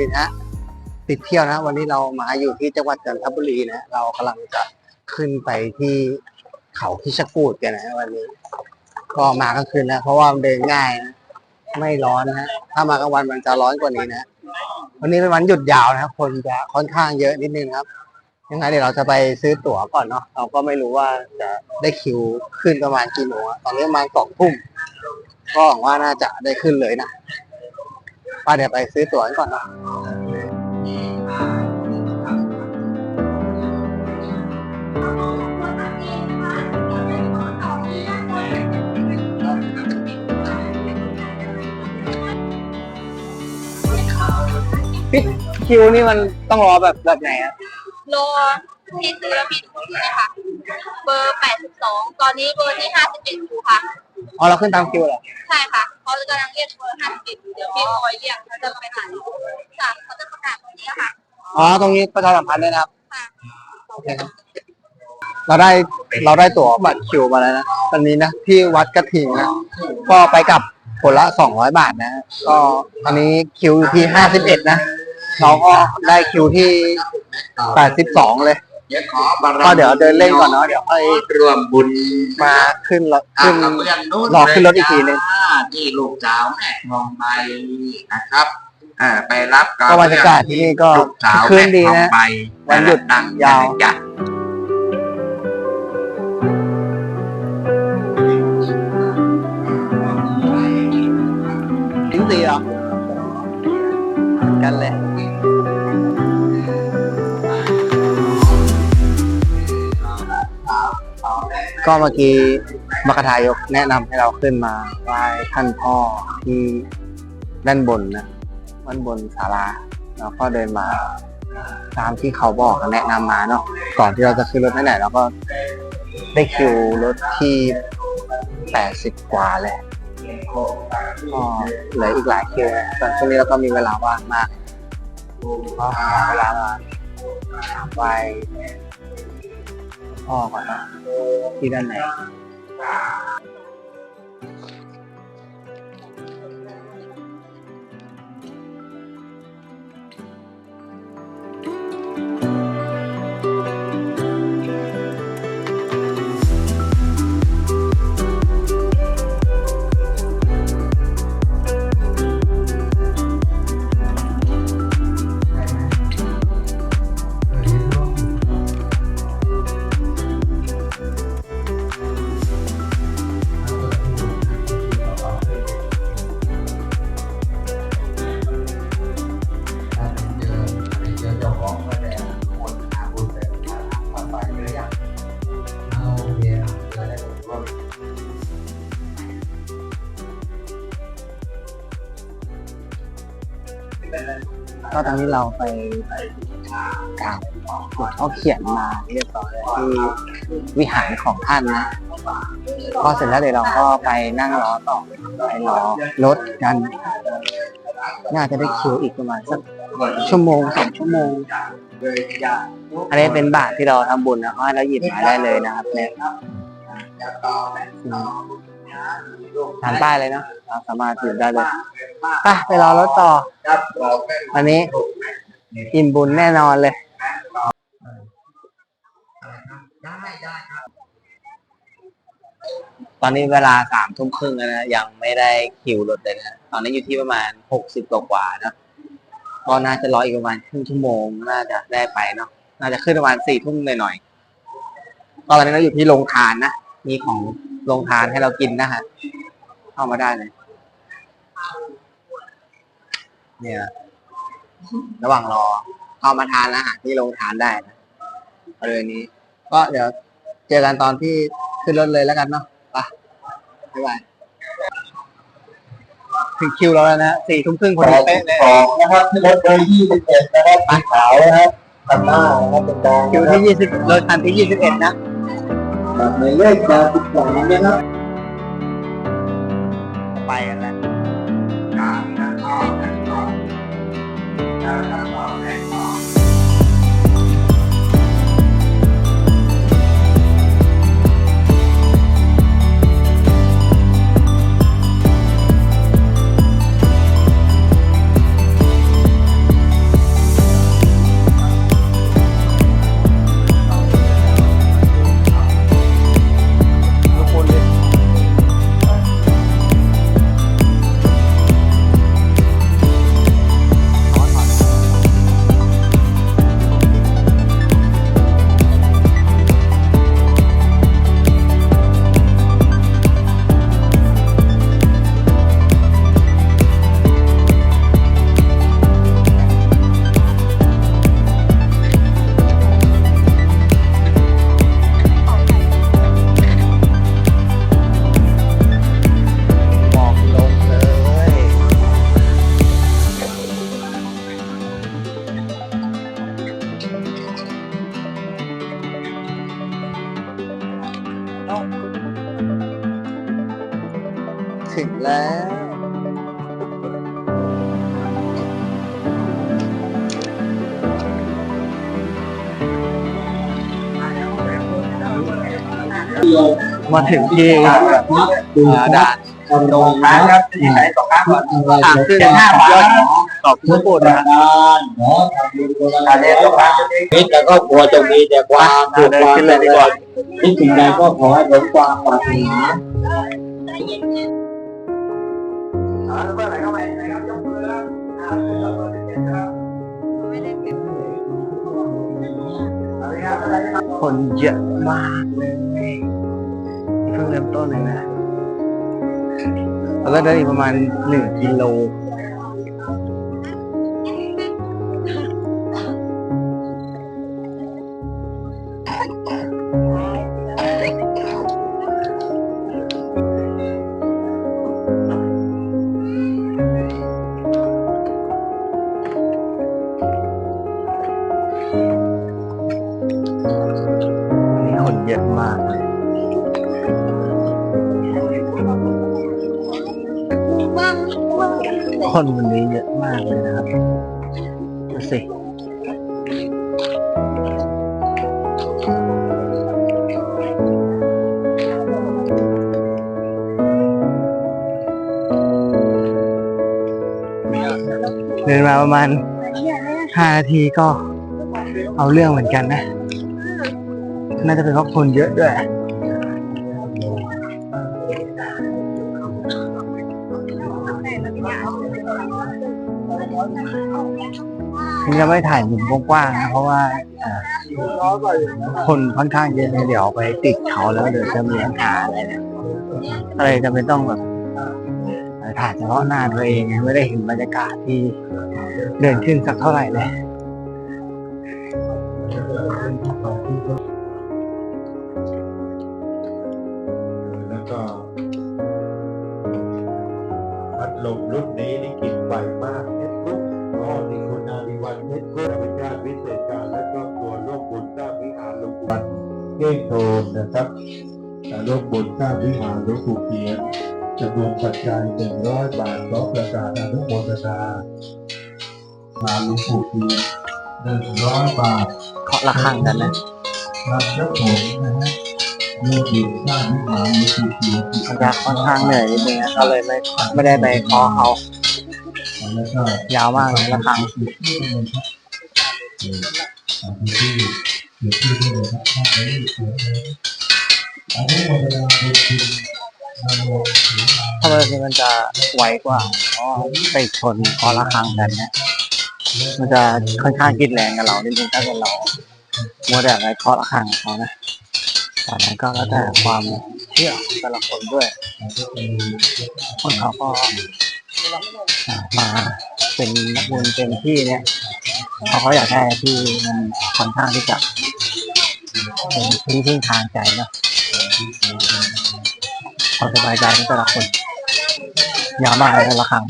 ดีนะฮะติดเที่ยวนะ วันนี้เรามาอยู่ที่จังหวัดจันทบุรีนะเรากำลังจะขึ้นไปที่เขาพิชกูดกันนะวันนี้ ก็มากลางคืนนะเพราะว่าเดินง่ายนะไม่ร้อนนะฮะถ้ามากลางวันมันจะร้อนกว่านี้นะวันนี้เป็นวันหยุดยาวนะครับคนจะค่อนข้างเยอะนิดนึงครับ ยังไงเดี๋ยวเราจะไปซื้อตั๋วก่อนเนาะเราก็ไม่รู้ว่าจะได้คิวขึ้นประมาณกี่โมงอะตอนนี้ประมาณสองทุ่มก็หวังว่าน่าจะได้ขึ้นเลยนะ ป้าเดี๋ยวไปซื้อตั๋วกันก่อนเนาะพี่คิวนี่มันต้องรอแบบแบบไหนอะโลที่ซื้อแล้วมีทุกที่ค่ะ เบอร์ 82 ตอนนี้เบอร์ที่ 51อยู่ค่ะ อ๋อเราขึ้นตามคิวเหรอ ใช่ค่ะ เขากำลังเรียกเบอร์51อยู่เดี๋ยวพี่คอยเรียกเขาจะไปไหนค่ะเขาจะประกาศตรงนี้ค่ะอ๋อ ตรงนี้ประชาสัมพันธ์ด้วยนะครับค่ะโอเคครับ เราได้เราได้ตั๋วบัตรคิวมาแล้วนะตอนนี้นะที่วัดกระถิ่งนะก็ไปกลับคนละสองร้อยบาทนะ ก็ตอนนี้คิวอยู่ที่ห้าสิบเอ็ดนะ เราก็ได้คิวที่แปดสิบสองเลยเดี๋ยวขอบารมีก็เดี๋ยวเดินเล่นก่อนเนาะเดี๋ยวค่อยรวมบุญมาขึ้นรถอะขึ้นกับเรื่องนู้นรอขึ้นรถอีกทีหนึ่งจ้าที่ลูกสาวแม่ทองใบนะครับอ่าไปรับกัก็บรรยากาศที่นี่ก็ลูกสาวคืนแม่ดีทองนะใบวันหยุดดังยาวจ้ะทิ้งตีเหรอกันเลย ก็เมื่อกี้มรรคทายกแนะนำให้เราขึ้นมาไหว้ท่านพ่อที่ด้านบนนะด้านบนศาลาแล้วก็เดินมาตามที่เขาบอกแนะนำมาเนาะก่อนที่เราจะขึ้นรถที่ไหนเราก็ได้คิวรถที่แปดสิบกว่าเลยก็เหลืออีกหลายคิวนะแต่ช่วงนี้เราก็มีเวลาว่างมากก็หาเวลามาไหว้ พ่อก่อนนะที่ด้านไหน ก็ตอนนี้เราไปกราบหลวงพ่อเขียนมาเรียบร้อยแล้วที่วิหารของท่านนะพอเสร็จแล้วเดี๋ยวเราก็ไปนั่งรอต่อไปรอรถกัน น่าจะได้คิวอีกประมาณสักชั่วโมงสองชั่วโมงอันนี้เป็นบาทที่เราทำบุญนะให้เราหยิบมาได้เลยนะครับเนี่ย ทานป้ายเลยเนาะเราสามารถหยิบได้เลยไปไปรอรถต่อครับเราแม่อันนี้อิ่มบุญแน่นอนเลยได้ได้ครับตอนนี้เวลาสามทุ่มครึ่งแล้วนะ ยังไม่ได้คิวรถเลยนะ ตอนนี้อยู่ที่ประมาณหกสิบกว่าๆนะก็น่าจะรออีกประมาณครึ่งชั่วโมง น่าจะได้ไปเนาะน่าจะขึ้นประมาณสี่ทุ่มหน่อยๆก็ตอนนี้เราอยู่ที่โรงทานนะ มีของ โรงทานให้เรากินนะฮะ เข้ามาได้เลย เนี่ย ระหว่างรอ เข้ามาทานอาหารที่โรงทานได้นะบริเวณนี้ ก็เดี๋ยวเจอกันตอนที่ขึ้นรถเลยแล้วกันเนาะไปบ๊ายบายถึงคิวเราแล้วนะสี่ทุ่มครึ่งพอดีเป๊ะเลยสองนะครับที่รถเบอร์ยี่สิบเจ็ดนะครับสีขาวนะครับตัดหน้านะครับเป็นแดงคิวที่ยี่สิบรถคันที่ยี่สิบเอ็ดนะ แบบในเลขมาสิบสองนะครับไปกันแล้ว มาถึงที่ด่านตรงนะครับที่ไหนตรงนั้นก่อนทางขึ้นห้าบาทยอดขอบคุณปู่นะเนาะอันนี้ตรงนั้นคิดแต่ก็กลัวจะมีแต่ความสุขความเจริญคิดสิ่งใดก็ขอให้สมความปรารถนาเมื่อไหร่เข้าไปนะครับยกมือแล้วอ่าเบอร์สิบเจ็ดนะครับเอาเลยครับอะครับคนเยอะมากเลย เพิ่งเริ่มต้นเลยนะแล้วก็ได้อีกประมาณหนึ่งกิโลวันนี้คนเยอะมากเลย คนวันนี้เยอะมากเลยนะครับดูสิเดินมาประมาณห้านาทีก็เอาเรื่องเหมือนกันนะ น่าจะเป็นเพราะคนเยอะด้วย จะไม่ถ่ายมุมกว้างๆนะเพราะว่าคนค่อนข้างเยอะเลยเดี๋ยวไปติดเขาแล้วเดี๋ยวจะมีปัญหาอะไรเนี่ยอะไรจะเป็นต้องแบบถ่ายเฉพาะหน้าตัวเองไม่ได้เห็นบรรยากาศที่เดินขึ้นสักเท่าไหร่เลย สร้างวิหารหลวงปู่เกียรติจำนวนปัจจัยหนึ่งร้อยบาทขอประกาศอนุโมทนามาหลวงปู่เกียรติหนึ่งร้อยบาทเคาะระฆังกันนะรับยกผมนะฮะเรื่องบุญสร้างวิหารหลวงปู่เกียรติมันจะค่อนข้างเหนื่อยนิดนึงนะก็เลยไม่ไม่ได้ไปเคาะเขาแล้วก็ยาวมากเลยระฆังที่ที่เลยครับเออเอาที่ที่เดี๋ยวที่ได้เลยครับถ้าไปเสือเลยอันนี้หมด ถึงถ้ามันมันจะไวกว่าเพราะไปชนเคาะระฆังกันเนี่ยมันจะค่อนข้างกินแรงกับเรานิดนึงถ้าเป็นเรามัวแต่ไปเคาะระฆังเขานะต่นั้นก็แล้วแต่ความเชื่อแต่ละคนด้วยคนเขาก็อ่ามาเป็นนักบุญเต็มที่เนี่ยเขาก็อยากได้ที่มันค่อนข้างที่จะเป็นที่พึ่งทางใจเนาะ ความสบายใจของแต่ละคนยาวมากเลยแต่ละครั้ง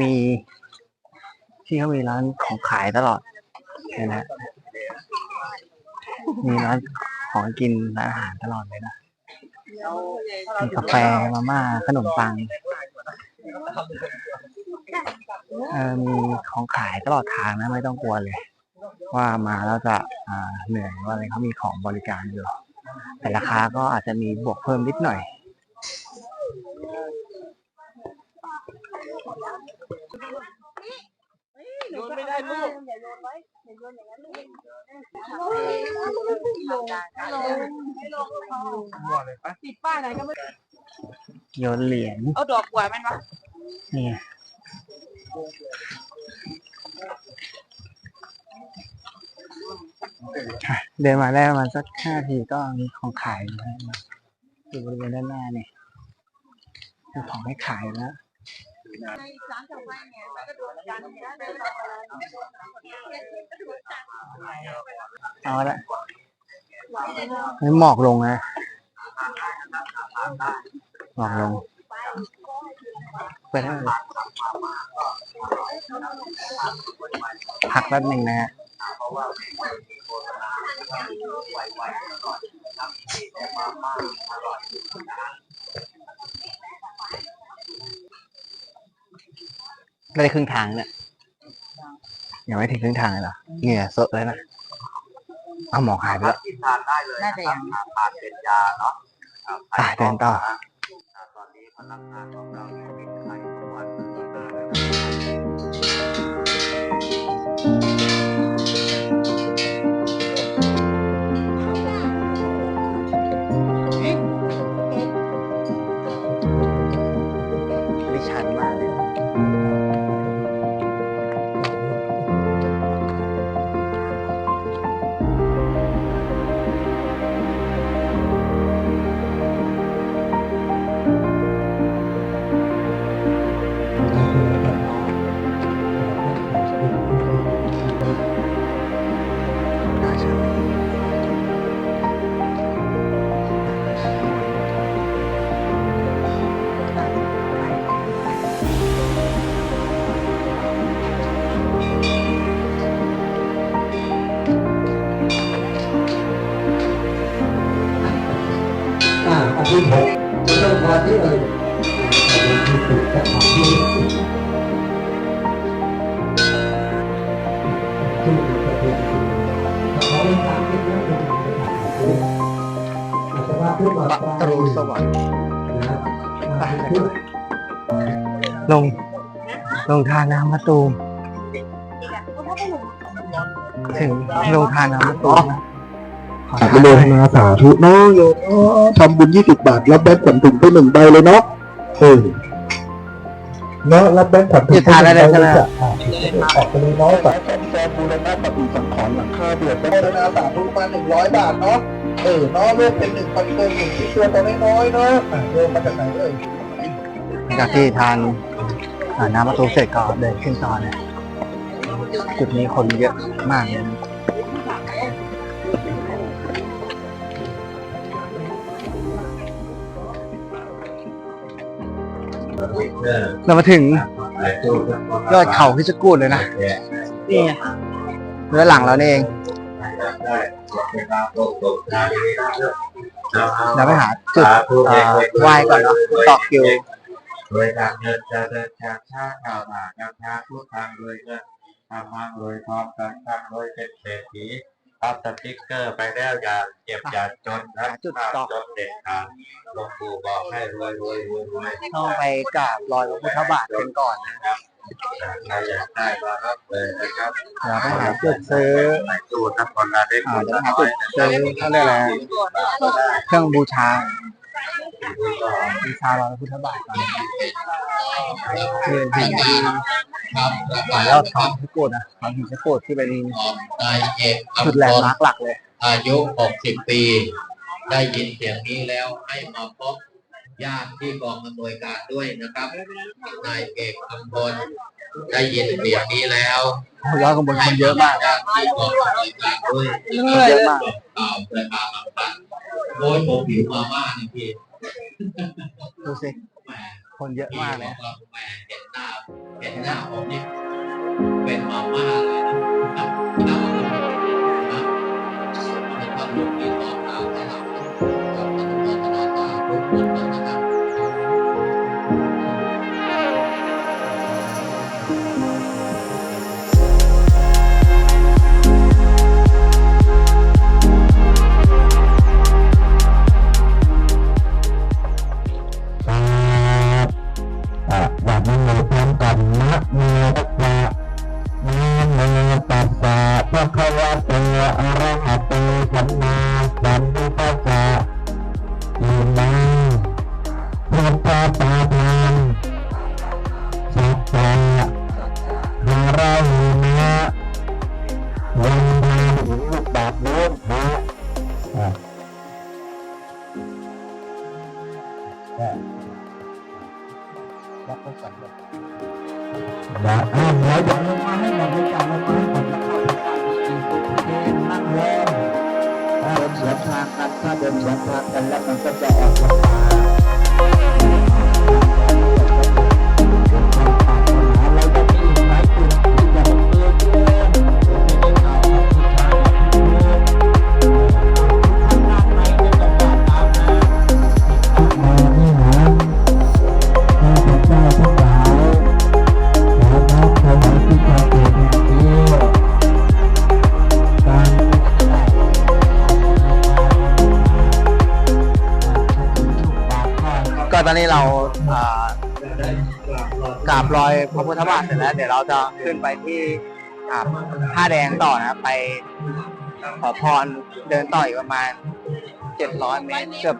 มีที่เขามีร้านของขายตลอดเลยนะ มีร้านของกินร้านอาหารตลอดเลยนะมีกาแฟมาม่าขนมปัง มีของขายตลอดทางนะไม่ต้องกลัวเลย ว่ามาแล้วจะอ่าเหนื่อยว่าอะไรเขามีของบริการอยู่ แต่ราคาก็อาจจะมีบวกเพิ่มนิดหน่อยโยนไม่ได้ลูกอย่าโยนไว้อย่าโยนอย่างนั้นลูกติดป้ายไหนก็ไม่โยนเหรียญเอาดอกกล้วยมันวะนี่ไงอะ เดินมาได้ประมาณสักห้าทีก็มีของขายอยู่นะอยู่บริเวณด้านหน้านี่มีของให้ขายแล้วเนี่ยมันก็โดนกันนะเดินทางอะไอาละนี่หมอกลงนะหมอกลง ไปได้เลยพักแป๊บหนึ่งนะฮะไม่ได้ครึ่งทางเนี่ยยังไม่ถึงครึ่งทางเลยเหรอเหงื่อสดเลยนะเอาหมอกหายไปแล้วทานได้เลยน่าจะยังทานเป็นยาเนาะอะเดินต่อตอนนี้ พลังงานของเราอยู่ที่ไร อ่าอันที่หกจะต้องพอที่เลยประตูสวรรค์ลง ลงทานน้ำมะตูมถึงลงทานน้ำมะตูมนะข ออทานนุโมด้วยทนาสาธุเนาะโยมเนาะทำบุญยี่สิบบาท รับแบงค์ขวัญถุงไปหนึ่งใบเลยเนาะเออเนาะรับแบงค์ขวัญถุงหยุดทานได้เลยใช่ไหมจ้ะอ่าออกไปเลยเนาะสักแซมแซมบูรณะปฏิสังขรณ์หลังคาเดือดบูรณาสาธุมาหนึ่งร้อยบาทเนาะเออเนาะลูกเป็นหนึ่งพันเกินหนึ่งที่ตัวตัวน้อยๆเนาะอะโยมมาจากไหนเอ่ยหลังจากที่ทานอ่าน้ำมะตูมเสร็จก็เดินขึ้นต่อเนี่ยจุดนี้คนเยอะมากเลย เรามาถึงยอดเขาพิชกูดเลยนะนี่ไงเนื้อหลังเรานี่เองเราไปหาจุดเอ่อไหว้ก่อนเนาะต่อคิวโดยการเงินจะเดินจากชาติข่าวหนาการชาทุกทางโดยเงินทำมั่งโดยทองการทางโดยเป็นเศรษฐี เอาสติ๊กเกอร์ไปแล้วอย่าเก็บอย่าจนนะหาจุดห้ามต่อ จนเด็ดขาดหลวงปู่บอกให้รวยรวยรวยรวยต้องไปกราบรอยพระพุทธบาทกันก่อนนะใครอยากได้ก็รับเลยนะครับเดี๋ยวไปหาจุดซื้อในตู้ทั้งคนละเล็กอ่าคนเดี๋ยวละไปหาน้อจุยดซื้อเขาเรียกอะไรเครื่องบูชา บูชารอยพระพุทธบาทก่อนคือที่ที่ขายยอดเขาพิกูดนะเขาพิกูดที่เป็นจุดแหลนด์มาร์กหลักเลย อายุ 60 ปี ได้ยินเสียงนี้แล้วให้มาพบญาติที่กองอำนวยการด้วยนะครับนายเอกอำพลได้ยินเสียงนี้แล้วยอดข้างบนคนเยอะมากญาติที่กองอำนวยการด้วยเยอะมากข่าวประชาสัมพันธ์โดยผมผิวมาม่านี่พี่ ดูสิ คนเยอะมากเลยเห็นหน้าเห็นหน้าผมนี่เป็นมาม่าเลยนะครับหน้าผมนะเป็นความรู้ที่ต่อ กัน พุทธบาทเสร็จแล้ว เดี๋ยวเราจะขึ้นไปที่อ่าผ้าแดงต่อนะไปขอพรเดินต่ออีกประมาณเจ็ดร้อยเมตร เกือบ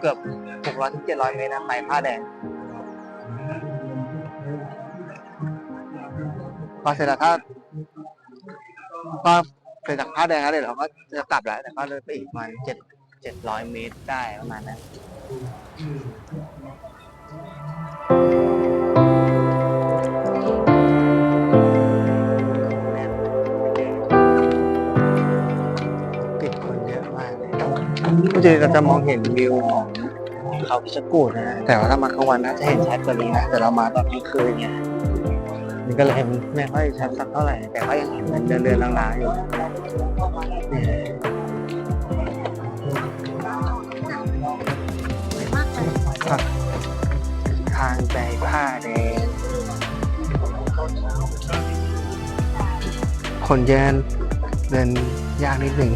เกือบหกร้อยถึงเจ็ดร้อยเมตรนะไปผ้าแดงพอเสร็จแล้วถ้าก็เสร็จจากผ้าแดงแล้วเดี๋ยวเราก็จะกลับแล้วแต่ก็เลยไปอีกประมาณเจ็ดเจ็ดร้อยเมตรได้ประมาณนั้น กติเราจะมองเห็นวิวของเขาพิชกูดนะ แต่ว่าถ้ามากลางวันน่าจะเห็นชัดกว่านี้นะ แต่เรามาตอนกลางคืนเนี่ยมันก็เลยไม่ค่อยชัดสักเท่าไหร่ แต่ก็ยังเห็นมันเดินเรือนลางๆอยู่เนี่ยทางใจผ้าแดง คนเยอะเดินยากนิดหนึ่ง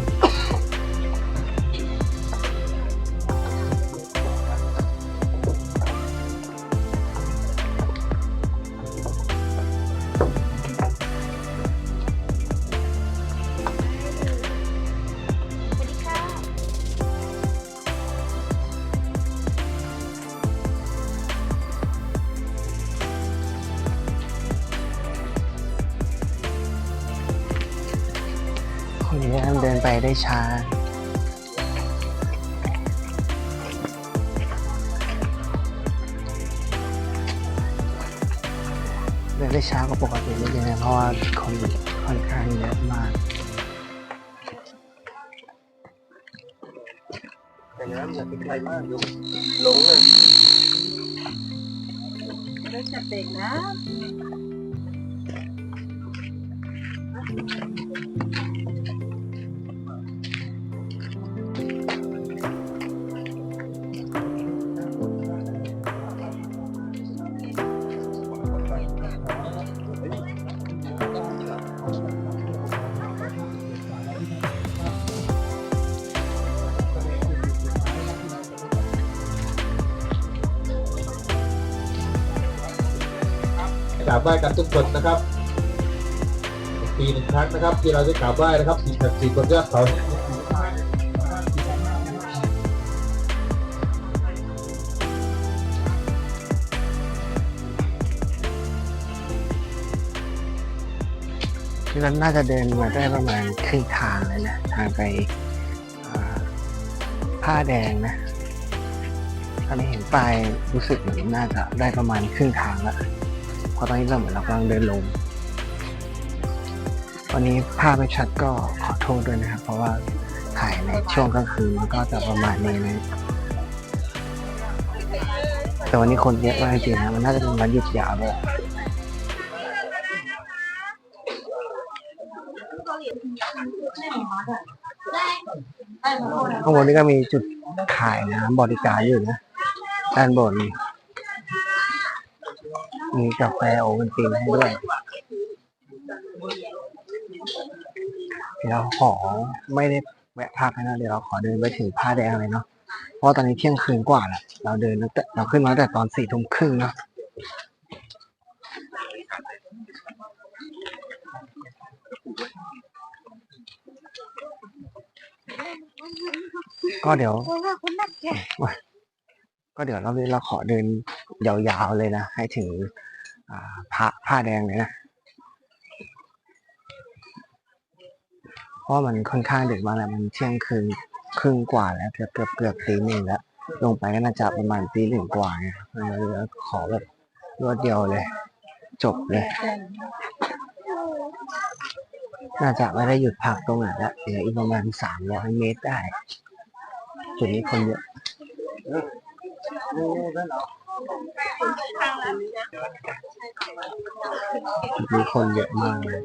ไปได้ช้า เดินได้ช้ากว่าปกตินิดนึงนะเพราะว่าคนค่อนข้างเยอะมากแต่น้ำอย่าติดไกลมากลงลงเลยเราจะเบรกนะ ไหว้กันทุกคนนะครับปีหนึ่งครั้งนะครับ ที่เราจะกราบไหว้นะครับสิ่งศักดิ์สิทธิ์บนยอดเขาแห่งนี้ที่นั้นน่าจะเดินมาได้ประมาณครึ่งทางเลยนะทางไปผ้าแดงนะตอนนี้เห็นป้ายรู้สึกเหมือนน่าจะได้ประมาณครึ่งทางแล้ว เพราะตอนนี้เราเหมือนเรากำลังเดินลงวันนี้ภาพไม่ชัดก็ขอโทษด้วยนะครับ เพราะว่าถ่ายในช่วงกลางคืนมันก็จะประมาณนี้นะแต่วันนี้คนเยอะมากจริงๆนะมันน่าจะเป็นวันหยุดยาวเลยข้างบนนี่ก็มีจุดขายน้ำบริการอยู่นะด้านบน มีกาแฟโอวัลตินให้ด้วย เดี๋ยวเราขอไม่ได้แวะพักนะเดี๋ยวเราขอเดินไปถึงผ้าแดงเลยเนาะเพราะว่าตอนนี้เที่ยงคืนกว่าแล้วเราเดินตั้งแต่เราขึ้นมาตั้งแต่ตอนสี่ทุ่มครึ่งเนาะก็เดี๋ยวก็เดี๋ยวเราเราขอเดินยาวๆเลยนะ ให้ถึงอ่า ผ้าผ้าแดงเลยนะ เพราะมันค่อนข้างดึกมากแล้วมันเที่ยงคืนครึ่งกว่าแล้วเกือบเกือบเกือบตีหนึ่งแล้ว ลงไปก็น่าจะประมาณตีหนึ่งกว่าไงเราเลยขอแบบรวดเดียวเลย จบเลย น่าจะไม่ได้หยุดพักตรงไหนแล้วเหลืออีกประมาณสามร้อยเมตรได้ จุดนี้คนเยอะ มีคนเยอะมากเลย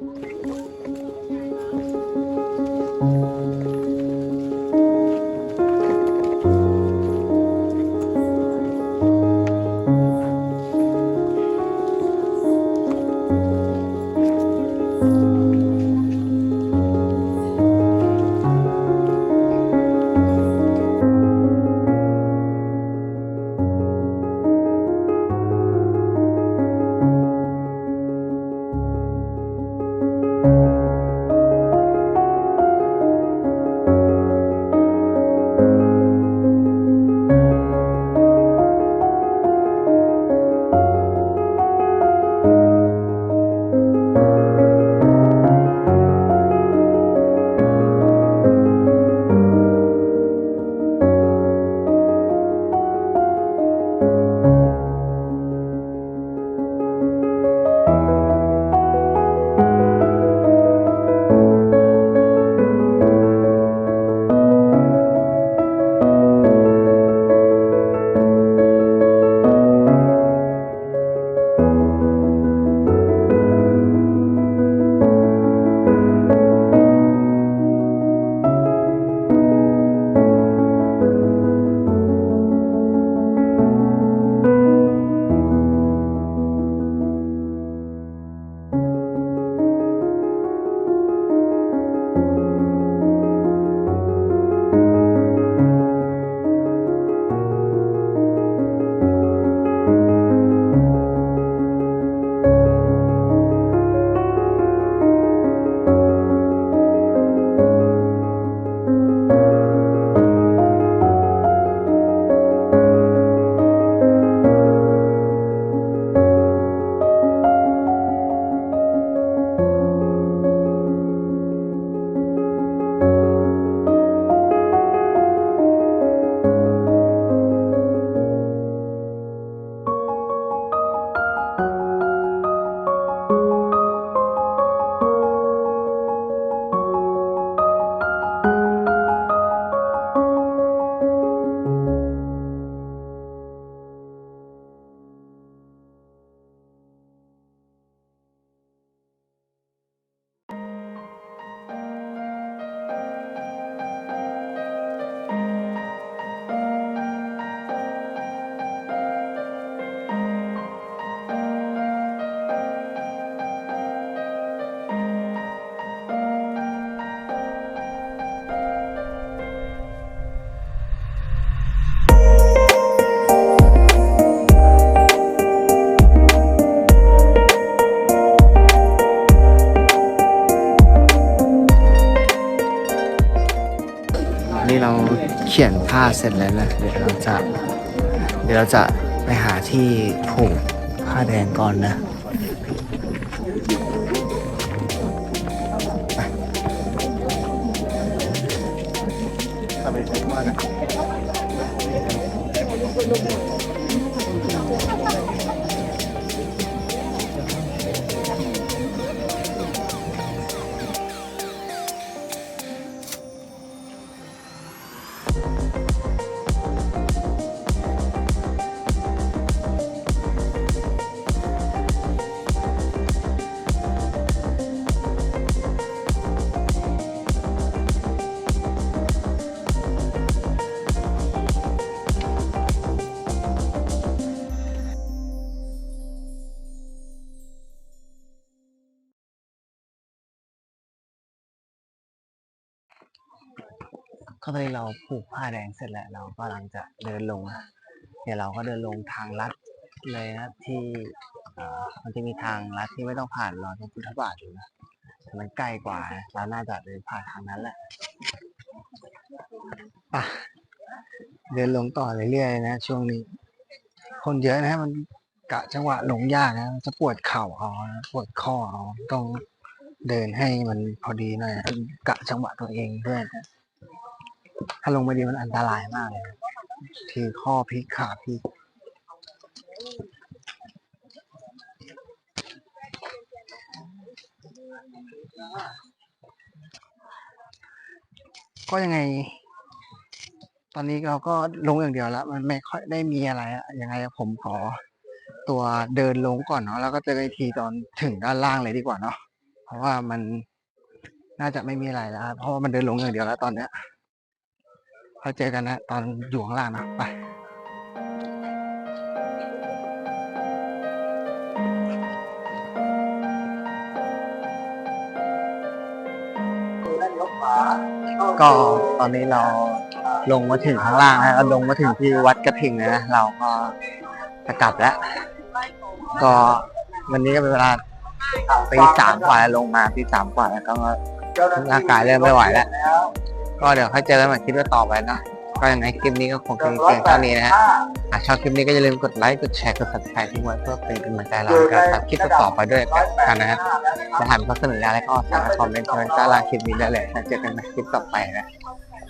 ผ้าเสร็จแล้วนะเดี๋ยวเราจะ เดี๋ยวเราจะไปหาที่ผูกผ้าแดงก่อนนะ ก็ตอนนี้เราผูกผ้าแดงเสร็จแล้ว เราก็กำลังจะเดินลงนะเดี๋ยวเราก็เดินลงทางลัดเลยนะที่มันจะมีทางลัดที่ไม่ต้องผ่านรอยพระพุทธบาทอยู่นะมันใกล้กว่า เราน่าจะเดินผ่านทางนั้นแหละไปเดินลงต่อเรื่อยๆนะช่วงนี้ คนเยอะนะมันกะจังหวะลงยากนะจะปวดเข่าเอานะปวดข้อเอาต้องเดินให้มันพอดีหน่อยกะจังหวะตัวเองด้วยนะ ถ้าลงไม่ดีมันอันตรายมากเลยทีข้อพลิกขาพลิกก็ยังไง ตอนนี้เราก็ลงอย่างเดียวแล้ว มันไม่ค่อยได้มีอะไรอะยังไงผมขอตัวเดินลงก่อนเนาะแล้วก็เจอกันอีกทีตอนถึงด้านล่างเลยดีกว่าเนาะเพราะว่ามันน่าจะไม่มีอะไรแล้วเพราะว่ามันเดินลงอย่างเดียวแล้วตอนเนี้ย พอเจอกันนะ ตอนอยู่ข้างล่างนะ ไปก็ตอนนี้เราลงมาถึงข้างล่างนะเราลงมาถึงที่วัดกระทิงนะเราก็จะกลับแล้ว ก็วันนี้ก็เป็นเวลาตีสามกว่าแล้วลงมาตีสามกว่าแล้วก็ร่างกายเริ่มไม่ไหวแล้ว ก็เดี๋ยวค่อยเจอกันใหม่คลิปต่อไปนะก็ยังไงคลิปนี้ก็คงเป็นเพียงเท่านี้นะฮะหากชอบคลิปนี้ก็อย่าลืมกดไลค์ กดแชร์ กด subscribe ทิ้งไว้เพื่อเป็นกำลังใจเราในการทำคลิปต่อๆไปด้วยกันนะฮะจะถามข้อเสนออะไรก็สามารถคอมเมนต์คอมเมนต์ใต้ล่างคลิปนี้ได้เลยแล้วเจอกันในคลิปต่อไปนะ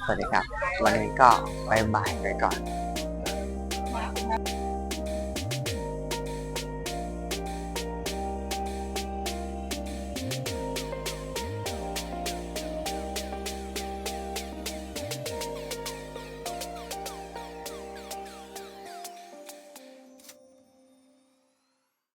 สวัสดีครับ วันนี้ก็บายบายไปก่อน